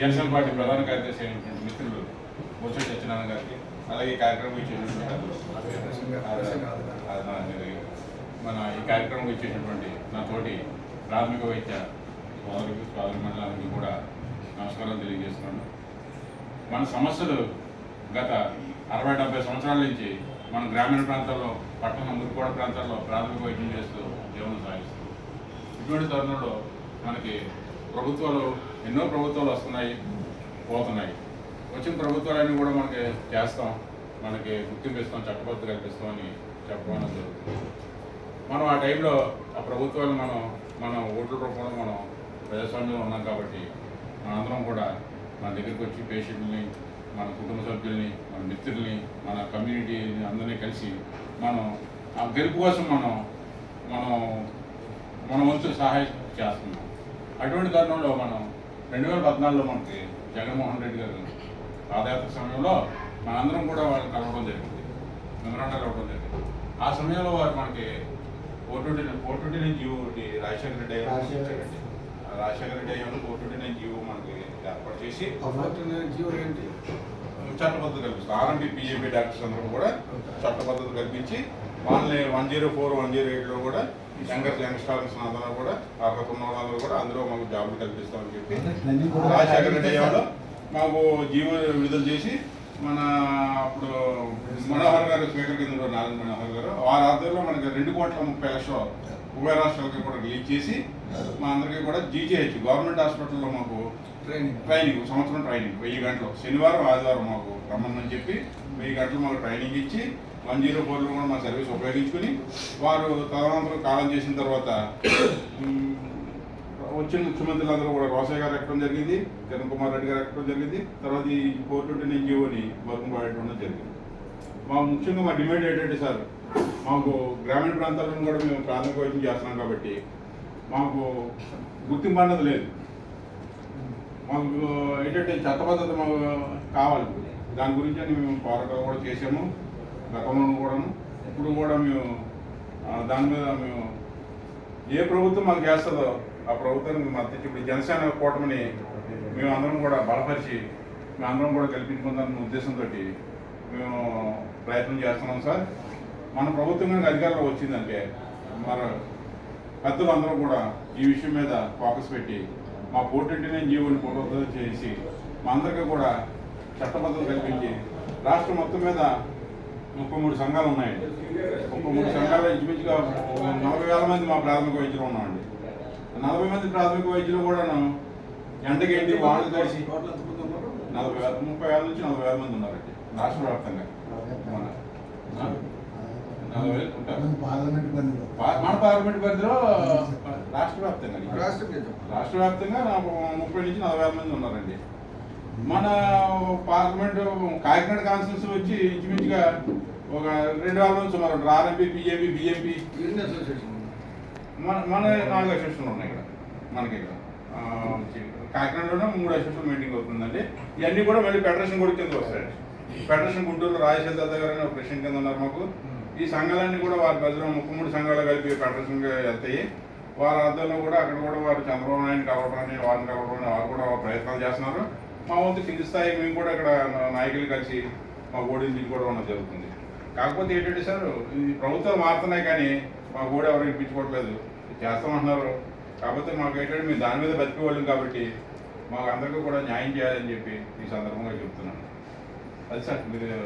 Janasena party ప్రధాన కార్యదర్శి అయినటువంటి మిత్రులు బొత్స సత్యనారాయణ గారికి అలాగే ఈ కార్యక్రమం ఇచ్చేటటువంటి మన ఈ కార్యక్రమం ఇచ్చేటటువంటి నా తోటి ప్రాథమిక వైద్య సోదరులకు సోదరి మండలానికి కూడా నమస్కారం తెలియజేస్తున్నాను. మన సమస్యలు గత అరవై డెబ్బై సంవత్సరాల నుంచి మన గ్రామీణ ప్రాంతాల్లో పట్టణ మురికోడ ప్రాంతాల్లో ప్రాథమిక వైద్యం చేస్తూ జీవనం సాగిస్తూ. ఇటువంటి తరుణంలో మనకి ప్రభుత్వాలు ఎన్నో ప్రభుత్వాలు వస్తున్నాయి పోతున్నాయి. వచ్చిన ప్రభుత్వాలన్నీ కూడా మనకి చేస్తాం మనకి గుర్తింపు ఇస్తాం చట్టబద్ధ కల్పిస్తాం అని చెప్పడం జరుగుతుంది. మనం ఆ టైంలో ఆ ప్రభుత్వాలు మనం మన ఓట్ల రూపంలో మనం ప్రజాస్వామ్యంలో ఉన్నాం కాబట్టి మనందరం కూడా మన దగ్గరికి వచ్చి పేషెంట్ని మన కుటుంబ సభ్యుల్ని మన మిత్రుల్ని మన కమ్యూనిటీని అందరినీ కలిసి మనం ఆ గెలుపు కోసం మనం మనం మన వంతు సహాయం చేస్తున్నాం. అటువంటి తరుణంలో మనం రెండు వేల పద్నాలుగులో మనకి జగన్మోహన్ రెడ్డి గారు పాదయాత్ర సమయంలో మనందరం కూడా వాళ్ళని కలవడం జరిగింది. మెమరాండాలు ఇవ్వడం జరిగింది. ఆ సమయంలో వారు మనకి ఓటుడి ఓటుడి నుంచి జీవో ఒకటి రాజశేఖర రెడ్డి రాజశేఖర రెడ్డి. గారు ఓటుడి నుంచి జీవో మనకి ఏర్పాటు చేసి చట్టబద్ధత కల్పిస్తారు. ఆర్ఎంపీ పిఏపీ డాక్టర్స్ అందరూ కూడా చట్టబద్ధత కల్పించి వాళ్ళని one zero four one zero ఎయిట్లో కూడా యంగర్ యంగ్స్టర్స్ అందరూ కూడా అర్హత ఉన్న వాళ్ళందరూ కూడా అందులో మాకు జాబులు కల్పిస్తామని చెప్పి రాజశేఖర రెడ్డి గారు మాకు జీవో విడుదల చేసి మన అప్పుడు మనోహర్ గారు స్పీకర్ కింద నారాయణ మనోహర్ గారు. వారి ఆధ్వర్యంలో మనకి రెండు కోట్ల ముప్పై లక్షల ఉభయ రాష్ట్రాలకి కూడా రిలీజ్ చేసి మా అందరికీ కూడా జీజీహెచ్ గవర్నమెంట్ హాస్పిటల్లో మాకు ట్రైనింగ్ ట్రైనింగ్ సంవత్సరం ట్రైనింగ్ వెయ్యి గంటలు. శనివారం ఆదివారం మాకు రమ్మని చెప్పి వెయ్యి గంటలు మాకు ట్రైనింగ్ ఇచ్చి వన్ జీరో ఫోర్లో కూడా మా సర్వీస్ ఉపయోగించుకుని వారు తదనంతరం కాలం చేసిన తర్వాత వచ్చిన ముఖ్యమంత్రులందరూ కూడా రోసయ్య గారు ఎక్కడం జరిగింది కిరణ్ కుమార్ రెడ్డి గారు ఎక్కడం జరిగింది తర్వాత ఈ ఫోర్ ట్వంటీ నైన్ జీవోని వర్గం పడటం జరిగింది. మా ముఖ్యంగా మా డిమాండ్ ఏంటంటే సార్ మాకు గ్రామీణ ప్రాంతాలను కూడా మేము ప్రాథమిక వైద్యం చేస్తున్నాం కాబట్టి మాకు గుర్తింపు అన్నది లేదు. మాకు ఏంటంటే చట్టబద్ధత మాకు కావాలి. దాని గురించి అని మేము పోరాటం కూడా చేసాము గతంలో కూడాను. ఇప్పుడు కూడా మేము దాని మీద మేము ఏ ప్రభుత్వం మాకు చేస్తుందో ఆ ప్రభుత్వానికి మద్దతు ఇప్పుడు జనసేన కూటమిని మేము అందరం కూడా బలపరిచి మేము అందరం కూడా కల్పించుకుందామన్న ఉద్దేశంతో మేము ప్రయత్నం చేస్తున్నాం సార్. మన ప్రభుత్వం కనుక అధికారంలో వచ్చిందంటే మన పెద్దలు అందరూ కూడా ఈ విషయం మీద ఫోకస్ పెట్టి మా పోటీని జీవోని పునరుద్ధరణ చేసి మా అందరికీ కూడా చట్టబద్ధత కల్పించి రాష్ట్రం మొత్తం మీద ముప్పై మూడు సంఘాలు ఉన్నాయండి. ముప్పై మూడు సంఘాలు ఇంచుమించుగా నలభై వేల మంది మా ప్రాథమిక వైద్యులు ఉన్నామండి. నలభై మంది ప్రాథమిక వైద్యులు కూడాను ఎండకి ఏంటి వాళ్ళు కలిసి నలభై వేల ముప్పై వేల నుంచి నలభై వేల మంది ఉన్నారండి రాష్ట్ర వ్యాప్తంగా. పార్లమెంట్ మన పార్లమెంట్ పరిధిలో రాష్ట్ర వ్యాప్తంగా రాష్ట్రం వ్యాప్తంగా నాకు ముప్పై నుంచి నలభై వేల మంది ఉన్నారండి. మన పార్లమెంట్ కాకినాడ కాన్స్టిట్యూన్సీ వచ్చి ఇంచుమించుగా ఒక రెండు వేల మంది సుమారు ఆర్ఎంపీ బీజేపీ బీఎంపీ మన మన నాలుగు అసోసియేషన్లు ఉన్నాయి ఇక్కడ. మనకి ఇక్కడ. కాకినాడలోనే మూడు అసోసియేషన్ మీటింగ్ అవుతుందండి. ఇవన్నీ కూడా మళ్ళీ ఫెడరేషన్ కూడా కింద వస్తాయండి. ఫెడరేషన్ గుంటూరులో రాజశేఖర్ దత్త గారు అని ఒక ప్రెసిడెంట్ కింద ఉన్నారు మాకు. ఈ సంఘాలన్నీ కూడా వారి ప్రజలు ముప్పై మూడు సంఘాలు కలిపి ఫెడరేషన్గా వెళ్తాయి. వారి ఆధ్వర్యంలో కూడా అక్కడ కూడా వారు చంద్రబాబు నాయుడు కలవడాన్ని వారిని కలవడాన్ని వారు కూడా ప్రయత్నాలు చేస్తున్నారు. మా వంతు కింది స్థాయి మేము కూడా ఇక్కడ నాయకులు కలిసి మా ఓడిని కూడా జరుగుతుంది. కాకపోతే ఏంటంటే సార్ ఈ ప్రభుత్వం మారుతున్నాయి కానీ మా కూడా ఎవరు ఇప్పించుకోవట్లేదు. చేస్తామంటున్నారు. కాకపోతే మాకు ఏంటంటే మేము దాని మీద బతికేవాళ్ళం కాబట్టి మాకు అందరికీ కూడా న్యాయం చేయాలని చెప్పి ఈ సందర్భంగా చెప్తున్నాను. అది సార్ మీరు